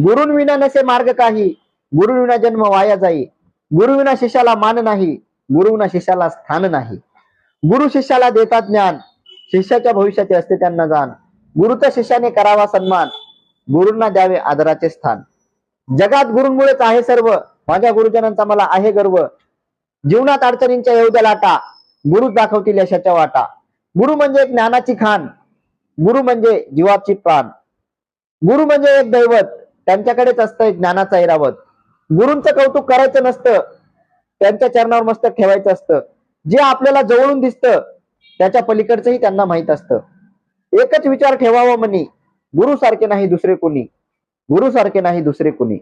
गुरुंविना नसे मार्ग काही गुरुविना जन्म वाया जाई. गुरुविना शिष्याला मान नाही गुरुविना शिष्याला स्थान नाही. गुरु शिष्याला देतात ज्ञान शिष्याच्या भविष्याचे असते त्यांना जाण. गुरुचा शिष्याने करावा सन्मान गुरुंना द्यावे आदराचे स्थान. जगात गुरुंमुळेच आहे सर्व माझ्या गुरुजनांचा मला आहे गर्व. जीवनात अडचणींच्या येऊ लाटा गुरु दाखवतील यशाच्या वाटा. गुरु म्हणजे ज्ञानाची खान गुरु म्हणजे जीवाची प्राण. गुरु म्हणजे एक दैवत. त्यांच्याकडेच असतं ज्ञानाचा ऐरावत. गुरूंचं कौतुक करायचं नसतं. त्यांच्या चरणावर मस्तक ठेवायचं असतं. जे आपल्याला जवळून दिसतं त्याच्या पलीकडचंही त्यांना माहीत असतं. एकच विचार ठेवावा म्हणी. गुरु सारखे नाही दुसरे कोणी. गुरु सारखे नाही दुसरे कोणी.